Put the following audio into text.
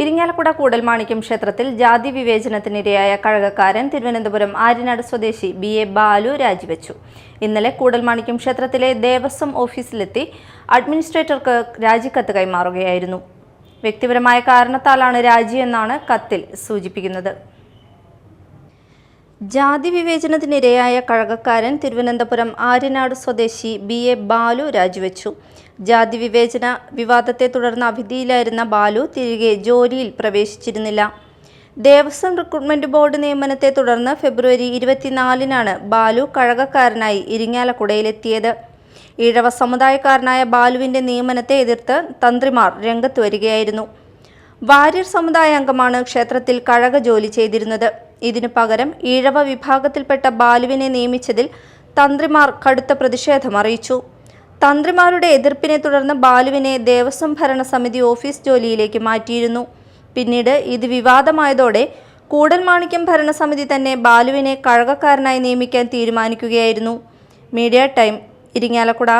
ഇരിങ്ങാലക്കുട കൂടൽമാണിക്യം ക്ഷേത്രത്തിൽ ജാതി വിവേചനത്തിനിരയായ കഴകക്കാരൻ തിരുവനന്തപുരം ആര്യനാട് സ്വദേശി ബി എ ബാലു രാജിവെച്ചു. ഇന്നലെ കൂടൽമാണിക്യം ക്ഷേത്രത്തിലെ ദേവസ്വം ഓഫീസിലെത്തി അഡ്മിനിസ്ട്രേറ്റർക്ക് രാജിക്കത്ത് കൈമാറുകയായിരുന്നു. വ്യക്തിപരമായ കാരണത്താലാണ് രാജിയെന്നാണ് കത്തിൽ സൂചിപ്പിക്കുന്നത്. ജാതി വിവേചനത്തിനിരയായ കഴകക്കാരൻ തിരുവനന്തപുരം ആര്യനാട് സ്വദേശി ബി എ ബാലു രാജിവെച്ചു. ജാതി വിവേചന വിവാദത്തെ തുടർന്ന് അവധിയിലായിരുന്ന ബാലു തിരികെ ജോലിയിൽ പ്രവേശിച്ചിരുന്നില്ല. ദേവസ്വം റിക്രൂട്ട്മെന്റ് ബോർഡ് നിയമനത്തെ തുടർന്ന് ഫെബ്രുവരി ഇരുപത്തിനാലിനാണ് ബാലു കഴകക്കാരനായി ഇരിങ്ങാലക്കുടയിലെത്തിയത്. ഈഴവ സമുദായക്കാരനായ ബാലുവിന്റെ നിയമനത്തെ എതിർത്ത് തന്ത്രിമാർ രംഗത്ത് വരികയായിരുന്നു. വാര്യർ സമുദായ അംഗമാണ് ക്ഷേത്രത്തിൽ കഴക ജോലി ചെയ്തിരുന്നത്. ഇതിനു പകരം ഈഴവ വിഭാഗത്തിൽപ്പെട്ട ബാലുവിനെ നിയമിച്ചതിൽ തന്ത്രിമാർ കടുത്ത പ്രതിഷേധം അറിയിച്ചു. തന്ത്രിമാരുടെ എതിർപ്പിനെ തുടർന്ന് ബാലുവിനെ ദേവസ്വം ഭരണസമിതി ഓഫീസ് ജോലിയിലേക്ക് മാറ്റിയിരുന്നു. പിന്നീട് ഇത് വിവാദമായതോടെ കൂടൽമാണിക്യം ഭരണസമിതി തന്നെ ബാലുവിനെ കഴകക്കാരനായി നിയമിക്കാൻ തീരുമാനിക്കുകയായിരുന്നു. Media time Irinjalakuda.